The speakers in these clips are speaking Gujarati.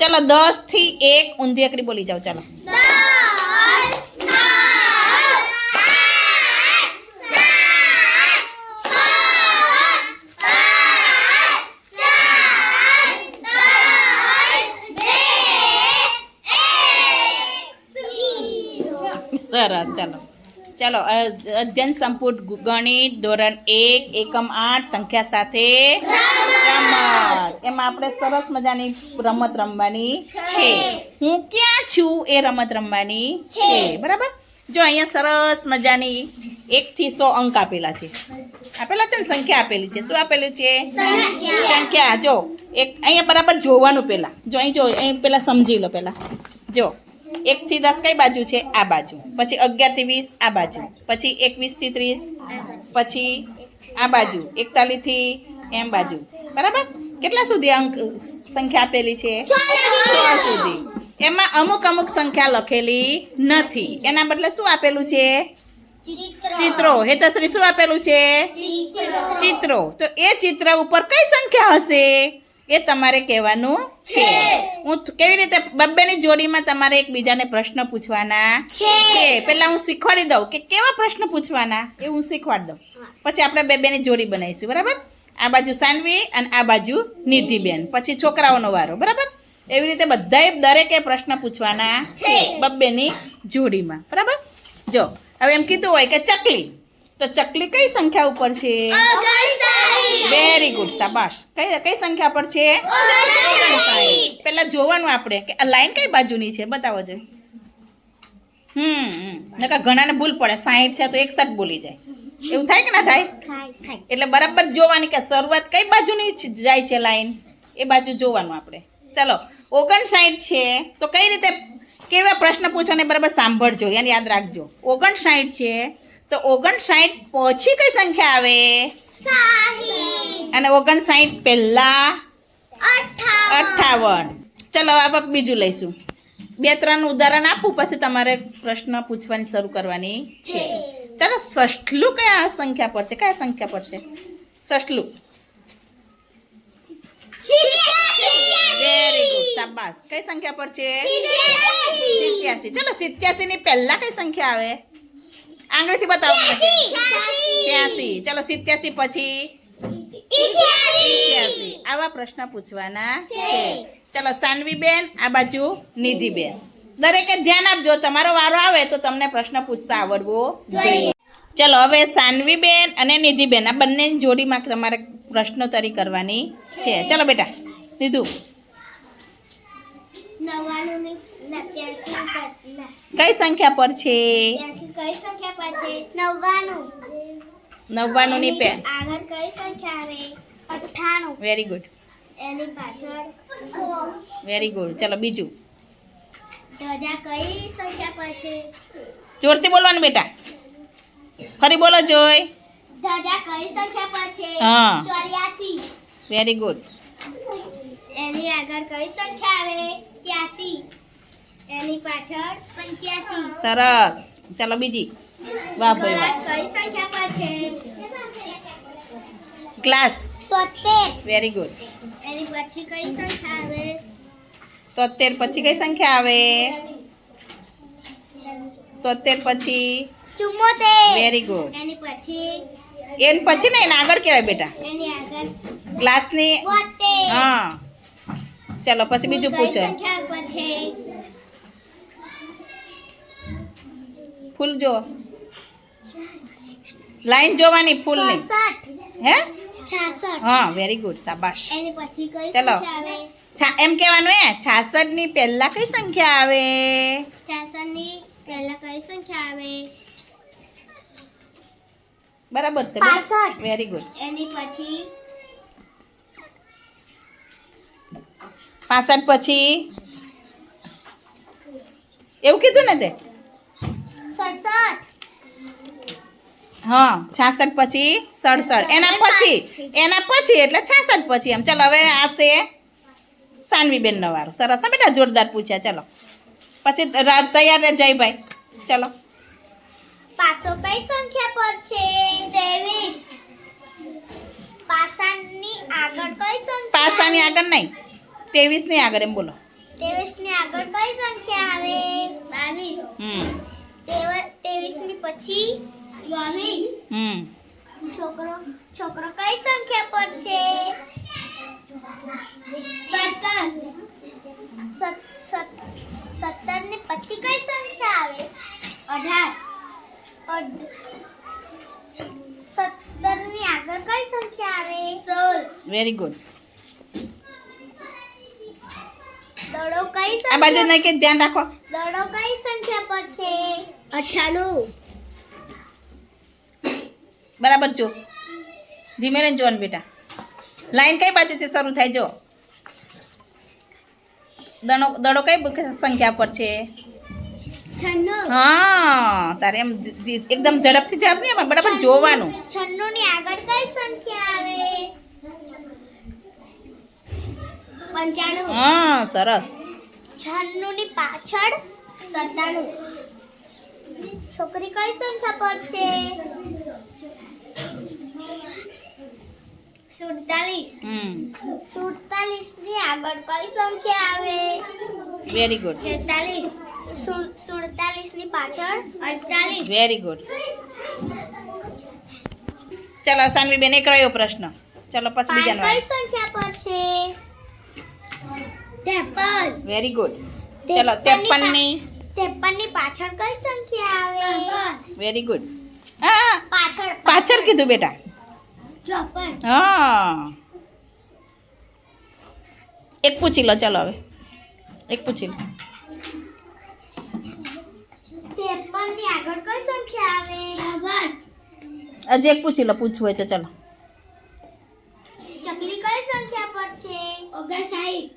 ચલો દસથી એક ઊંધી એકડી બોલી જાઓ ચાલો સરસ ચાલો ચાલો અ- અધ્યયન સંપુટ ગુ- ગણિત ધોરણ એક એકમ આઠ સંખ્યા સાથે રમત. એમાં આપણે સરસ મજાની રમત રમવાની છે. હું ક્યાં છું એ રમત રમવાની છે. બરાબર? જો અહીંયા સરસ મજાની એકથી સો અંક આપેલા છે. આપેલા છે ને? સંખ્યા આપેલી છે. શું આપેલું છે? સંખ્યા. જો એક અહીંયા બરાબર જોવાનું પહેલાં જો અહીં જો અહીં પહેલાં સમજી લો પહેલાં જો એકથી દસ કઈ બાજુ છે? આ બાજુ. પછી અગિયારથી વીસ આ બાજુ. પછી એકવીસથી ત્રીસ. પછી આ બાજુ. એકતાલીસથી એમ બાજુ. બરાબર? કેટલા સુધી અંક સંખ્યા આપેલી છે? સો સુધી. એમાં અમુક અમુક સંખ્યા લખેલી નથી. એના બદલે શું આપેલું છે? ચિત્રો. હેતશ્રી શું આપેલું છે? ચિત્રો. તો એ ચિત્ર ઉપર કઈ સંખ્યા હશે? એ તમારે કહેવાનું છે. હું કેવી રીતે બબ્બેની જોડીમાં તમારે એકબીજાને પ્રશ્ન પૂછવાના છે. પહેલા હું શીખવાડી દઉં કે કેવા પ્રશ્ન પૂછવાના? એ હું શીખવાડી દઉં. પછી આપણે બે બેની જોડી બનાવીશું. બરાબર? આ બાજુ સાનવી અને આ બાજુ નિધિબેન પછી છોકરાઓનો વારો બરાબર? એવી રીતે બધાએ દરેકે પ્રશ્ન પૂછવાના છે બબ્બેની જોડીમાં બરાબર? જો હવે એમ કીધું હોય કે ચકલી. તો ચકલી કઈ સંખ્યા ઉપર છે? વેરી ગુડ શાબાશ. કઈ કઈ સંખ્યા પર છે? પેલા જોવાનું આપણે કે આ લાઈન કઈ બાજુની છે? બતાવો જોઈએ હમ નકર ઘણાને ભૂલ પડે. સાહીઠ છે તો એકસઠ બોલી જાય. એવું થાય કે ના થાય? એટલે બરાબર જોવાની કે શરૂઆત કઈ બાજુની જાય છે લાઈન એ બાજુ જોવાનું આપણે. ચલો ઓગણસાઠ છે તો કઈ રીતે કેવા પ્રશ્ન પૂછવાને બરાબર સાંભળજો એને યાદ રાખજો. ઓગણસાઠ છે તો ઓગણસાઠ પછી કઈ સંખ્યા આવે? અને ઓગણસાઠ પહેલા? અઠાવન. ચલો આ બીજું લઈશું. બે ત્રણ ઉદાહરણ આપું પછી તમારે પ્રશ્ન પૂછવાની શરૂ કરવાની છે. ચાલો સઠલું કયા સંખ્યા પર છે? કયા સંખ્યા પર છે? સઠલું વેરી ગુડ શાબાશ. કઈ સંખ્યા પર સિત્યાસી. ચલો સિત્યાસી ની પહેલા કઈ સંખ્યા આવે? આંગળીથી બતાવો. છ્યાસી. ચલો, સિત્યાસી પછી? આવા પ્રશ્ન પૂછવાના છે. ચલો, સાનવીબેન, આ બાજુ નિધિબેન. દરેકે ધ્યાન આપજો તમારો વારો આવે તો તમને પ્રશ્ન પૂછતા આવડવો જોઈએ. ચલો હવે સાનવીબેન અને નિધિબેન આ બંને જોડીમાં તમારે પ્રશ્નોત્તરી કરવાની છે. ચલો બેટા દીધું કઈ સંખ્યા પર છે? નવ્વાણું. ની પે આગળ કઈ સંખ્યા આવે? વેરી ગુડ એની પાછળ વેરી ગુડ ચલો બીજું. ધજા કઈ સંખ્યા પર છે? જોરથી બોલવાનું બેટા. ફરી બોલો જોઈ ધજા કઈ સંખ્યા પર છે? હા. ચોર્યાસી. વેરી ગુડ એની આગળ કઈ સંખ્યા આવે? ત્યાસી. એની પાછળ પંચ્યાસી. સરસ. ચાલો બીજી. વાહ ભાઈ ગ્લાસ વાહ કઈ સંખ્યા પર છે? ક્લાસ તોતેર વેરી ગુડ એની પછી કઈ સંખ્યા આવે? તોતેર પછી કઈ સંખ્યા આવે? તોતેર પછી વેરી ગુડ એન પછી ને એને આગળ કહેવાય બેટા. ગ્લાસની હા. ચાલો પછી બીજું પૂછો. ફૂલ જો લાઈન જોવાની ફૂલની હે? હા વેરી ગુડ શાબાશ. કઈ ચલો. એમ કહેવાનું એ છાસઠની પહેલા કઈ સંખ્યા આવે? છાસઠની પહેલા કઈ સંખ્યા આવે? બરાબર છે. વેરી ગુડ એની પછી? પાસઠ પછી? એવું કીધું ને તે? હા છાસઠ પછી સડસઠ. એના પછી એના પછી એટલે છાસઠ પછી એમ. ચાલ હવે આવશે. સાનવીબેન નો વારો. સરસ. હા બેટા જોરદાર પૂછ્યા. ચલો. પછી તૈયાર રહે જયભાઈ. ચલો. પાસો કઈ સંખ્યા પર છે? ત્રેવીસ. પાસાની આગળ કઈ સંખ્યા? પાસાની આગળ નહીં. ત્રેવીસની આગળ એમ બોલો. ત્રેવીસની આગળ કઈ સંખ્યા આવે? બાવીસ. હમ. ત્રેવીસની પછી ચોવીસ. હમ. છોકરો છોકરો કઈ સંખ્યા પર છે? સત્તર સત્તર ને પછી કઈ સંખ્યા આવે અઢાર સત્તરની આગળ કઈ સંખ્યા આવે સોળ વેરી ગુડ દડો કઈ આ બાજુ સંખ્યા નહીં કે ધ્યાન રાખો દડો કઈ સંખ્યા પર છે અઠ્ઠાણું બરાબર જો ધીમે રહીને જોવાનું બેટા લાઈન કઈ બાજુથી શરૂ થાય જો? દડો દડો કઈ સંખ્યા પર છે? હા તારે એમ એકદમ ઝડપથી જવાબ નહીં બરાબર જોવાનું. છન્નું ની આગળ કઈ સંખ્યા આવે? પંચાણું. હા સરસ. છન્નું ની પાછળ સત્તાણું. છોકરી કઈ સંખ્યા પર છે? સુડતાલીસ. સુડતાલીસની આગળ કઈ સંખ્યા આવે? વેરી ગુડ છેતાલીસ. સુડતાલીસની પાછળ અડતાલીસ. વેરી ગુડ ચાલો સાનવી બેન રહ્યો પ્રશ્ન. ચાલો પછી બીજાનો કઈ સંખ્યા પર છે? ત્રેપન. વેરી ગુડ ચાલો ત્રેપનની ત્રેપનની પાછળ કઈ સંખ્યા આવે? વેરી ગુડ હા પાછળ. પાછળ કીધું બેટા. ચોપન હા એક પૂછી લો ચાલો હવે એક પૂછી લો ત્રેપનની આગળ કઈ સંખ્યા આવે હજી એક પૂછી લો પૂછવું હોય તો ચાલો ચકલી કઈ સંખ્યા પર છે ઓગણસાઠ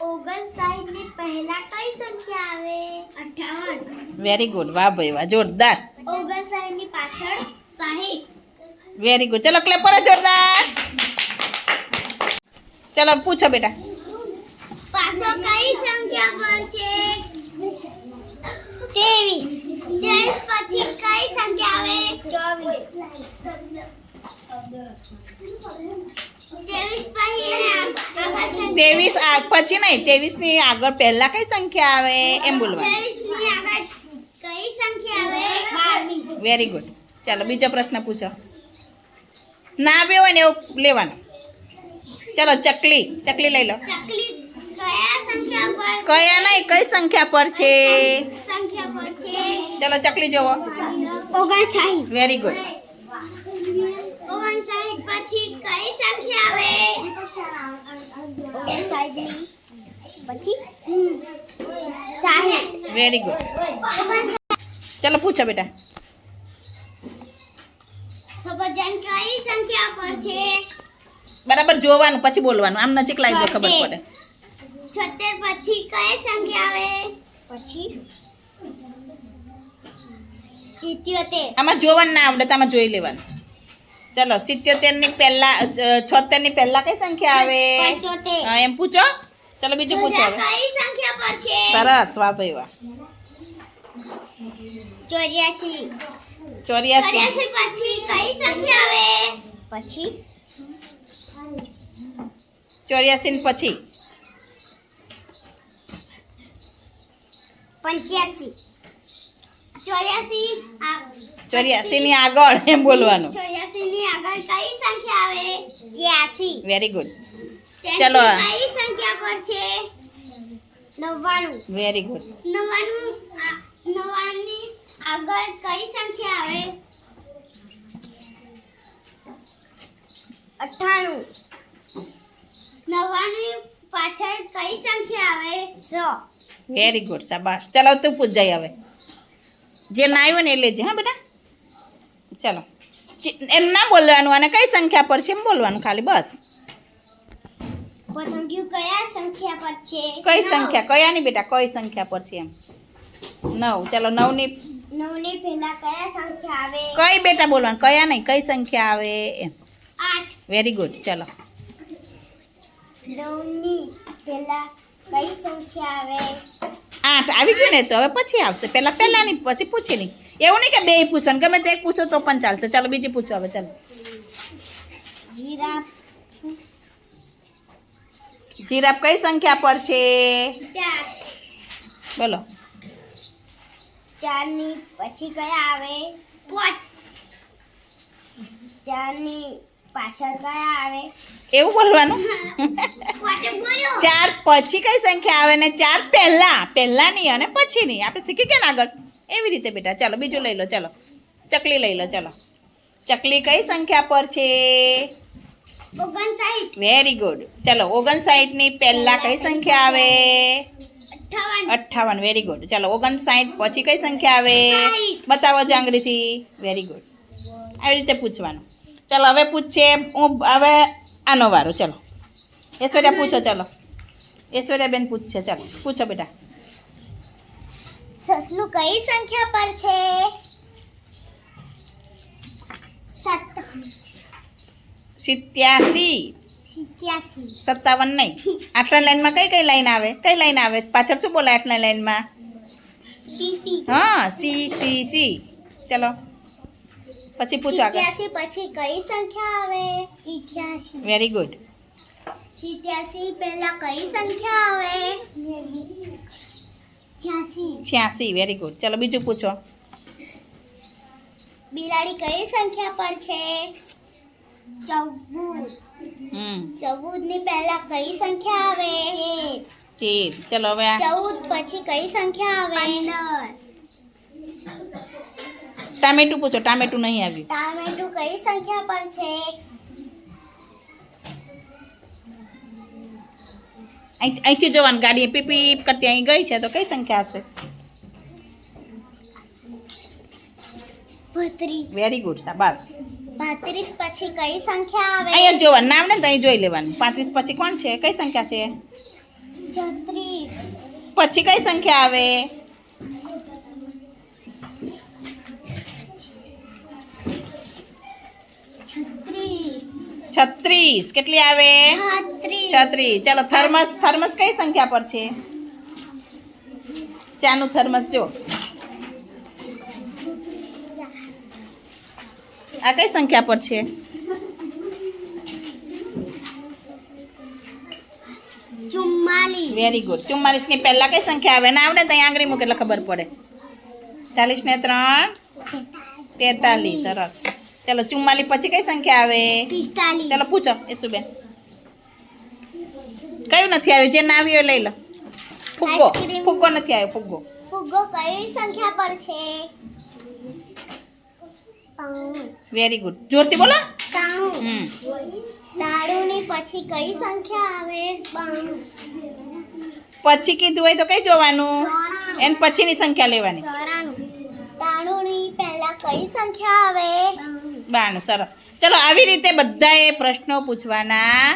ઓગણસાઠની પહેલા કઈ સંખ્યા આવે અઠાવન વેરી ગુડ વાહ ભાઈ વાહ જોરદાર ઓગણસાઠની પાછળ સાહીઠ વેરી ગુડ ચલો ક્લેપ કરો જોરદાર. ચલો પૂછો બેટા. પાસો કઈ સંખ્યા પણ છે? ત્રેવીસ. ત્રેવીસ પછી કઈ સંખ્યા આવે? ચોવીસ. ત્રેવીસ પછી નહીં ત્રેવીસની આગળ પહેલા કઈ સંખ્યા આવે? એમ બોલવાનું. ત્રેવીસની આગળ કઈ સંખ્યા આવે? બાવીસ. વેરી ગુડ ચાલો બીજો પ્રશ્ન પૂછો. ના આવ્યો હોય ને એવું લેવાનું. ચલો ચકલી ચકલી લઈ લો. કયા સંખ્યા પર કયા નહીં કઈ સંખ્યા પર છે? સંખ્યા ચલો ચકલી જોવો. ઓગણસાઠ. વેરી ગુડ ઓગણસાઠ પછી કઈ સંખ્યા આવે? પછી? સાઠ વેરી ગુડ ચલો પૂછો બેટા. સફરજન કઈ સંખ્યા પર છે? બરાબર જોવાનું પછી બોલવાનું. આમ નજીક લાવી દો ખબર પડે. છોતેર પછી કઈ સંખ્યા આવે? પછી? સિત્યોતેર. આમાં જોવાનું ના આવડે તો આમાં જોઈ લેવાનું. ચલો સિત્યોતેરની પહેલા છોતેરની પહેલા કઈ સંખ્યા આવે? એમ પૂછો. ચલો બીજું પૂછો હવે. કઈ સંખ્યા પર છે? સરસ વાહ ભાઈ વાહ. ચોર્યાસી. ચોર્યાસી. ચોર્યાસી પછી કઈ સંખ્યા આવે? પછી? ચોર્યાસી ને પછી. પંચ્યાસી. ચોર્યાસી આ- ચોર્યાસી ની આગળ એમ બોલવાનું. ચોર્યાસી ની આગળ કઈ સંખ્યા આવે? ત્યાસી વેરી ગુડ ત્યાંસી ચલો. કઈ સંખ્યા પર છે? નવ્વાણું. વેરી ગુડ નવ્વાણું આ- નવ્વાણુંની આગળ કઈ સંખ્યા આવે? અઠ્ઠાણું. નવ્વાણું પાછળ કઈ સંખ્યા આવે? સો. વેરી ગુડ શાબાશ. ચાલો તું પૂછ જાય હવે. જે ના આવ્યો ને એ લેજે હા બેટા? ચાલો. એમ ના બોલવાનું અને કઈ સંખ્યા પર છે એમ બોલવાનું ખાલી બસ. પતંગિયું કયા સંખ્યા પર છે? કઈ સંખ્યા? સંખ્યા કયાની બેટા? કઈ સંખ્યા પર છે એમ? નવ. ચાલો નવની નવની પહેલા કયા સંખ્યા આવે? કઈ બેટા બોલવાનું? કયા નહીં? કઈ સંખ્યા આવે? એમ. આઠ. વેરી ગુડ ચલો. નવની પહેલા કઈ સંખ્યા આવે? આઠ. આવી ગયું ને? તો હવે પછી આવશે. પહેલા પહેલાની પછી પૂછી નહીં એવું નહીં કે બે પૂછવાનું. ગમે તે એક પૂછો તો પણ ચાલશે. ચાલો બીજી પૂછો હવે. ચાલો. જીરાફ. જીરાફ કઈ સંખ્યા પર છે? બોલો. ચારની પછી કયા આવે? પાંચ. ચારની પાછળ કયા આવે? એવું બોલવાનું? ચાર પછી કઈ સંખ્યા આવે ને ચાર પહેલા પહેલાની અને પછીની. આપણે શીખી ગયા ને આગળ? એવી રીતે બેટા ચાલો બીજું લઈ લો ચાલો. ચકલી લઈ લો ચાલો. ચકલી કઈ સંખ્યા પર છે? ઓગણસાઠ. વેરી ગુડ ચાલો ઓગણસાઠની પહેલા કઈ સંખ્યા આવે? અઠ્ઠાવન વેરી ગુડ ચાલો ઓગણસાઠ પછી કઈ સંખ્યા આવે? બતાવો છો આંગળીથી. વેરી ગુડ આવી રીતે પૂછવાનું. ચાલો હવે પૂછશે હું હવે આનો વારો. ચાલો. ઐશ્વર્યા પૂછો ચાલો. ઐશ્વર્યા બેન પૂછશે ચાલો. પૂછો બેટા. સસલું કઈ સંખ્યા પર છે? સત સિત્યાસી સિત્યાસી. સત્તાવન નહીં. આટલા લાઈનમાં કઈ કઈ લાઈન આવે? કઈ લાઈન આવે? પાછળ શું બોલાય આટલા લાઈનમાં સીસી. હા સી સી સી. ચલો. પછી પૂછો આગળ. પછી કઈ સંખ્યા આવે? ઇઠ્યાસી. વેરી ગુડ સિત્યાસી પહેલા કઈ સંખ્યા આવે? છ્યાસી. છ્યાસી. વેરી ગુડ ચલો બીજું પૂછો. બિલાડી કઈ સંખ્યા પર છે? ચૌદ હમ ચૌદની પહેલા કઈ સંખ્યા આવે ઠીક ચલો હવે આ ચૌદ પછી કઈ સંખ્યા આવે ટામેટું પૂછો ટામેટું નહીં આવ્યું ટામેટું કઈ સંખ્યા પર છે અહીં અહીંથી જોવાનું ગાડી પીપ પીપ કરતી અહીં ગઈ છે તો કઈ સંખ્યા હશે બત્રીસ વેરી ગુડ શાબાશ બત્રીસ પછી કઈ સંખ્યા આવે? અહીંયા જોવા નામ ને ત્યાં જોઈ લેવાનું. પાંત્રીસ પછી કોણ છે? કઈ સંખ્યા છે? છત્રીસ. પછી કઈ સંખ્યા આવે? છત્રીસ. કેટલી આવે? છત્રીસ. ચાલો થર્મસ થર્મસ કઈ સંખ્યા પર છે? ચાનું થર્મસ જો. આ કઈ સંખ્યા પર છે? વેરી ગુડ ચુમ્માલીસની પહેલા કઈ સંખ્યા આવે? ને આવડે ત્યાં આંગળી મૂકે એટલે ખબર પડે. ચાલીસ ને ત્રણ. તેતાલીસ. સરસ. ચલો ચુમ્માલીસ પછી કઈ સંખ્યા આવે? ચલો પૂછો ઈસુબેન. કયું નથી આવ્યું? જે ના આવ્યું લઈ લો. ફુગ્ગો. ફુગ્ગો નથી આવ્યો ફુગ્ગો. ફુગ્ગો કઈ સંખ્યા પર છે. વેરી ગુડ જોરથી બોલો. દારૂની પછી કઈ સંખ્યા આવે? પછી કીધું હોય તો કઈ જોવાનું? એન પછીની સંખ્યા લેવાની. ચોરાણું. પહેલા કઈ સંખ્યા આવે? બાનું સરસ. ચલો આવી રીતે બધાએ પ્રશ્નો પૂછવાના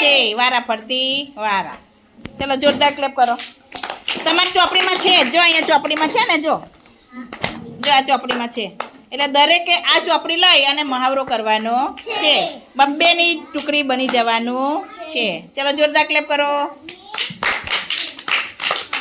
છે. વારા ફરતી વારા. ચલો જોરદાર ક્લેપ કરો. તમારી ચોપડીમાં છે? જો અહીંયા ચોપડીમાં છે ને જો. જો આ ચોપડીમાં છે. એટલે દરેકે આ ચોપડી લઈ અને મહાવરો કરવાનો છે. બબ્બેની ટુકડી બની જવાનું છે. ચલો જોરદાર ક્લેપ કરો.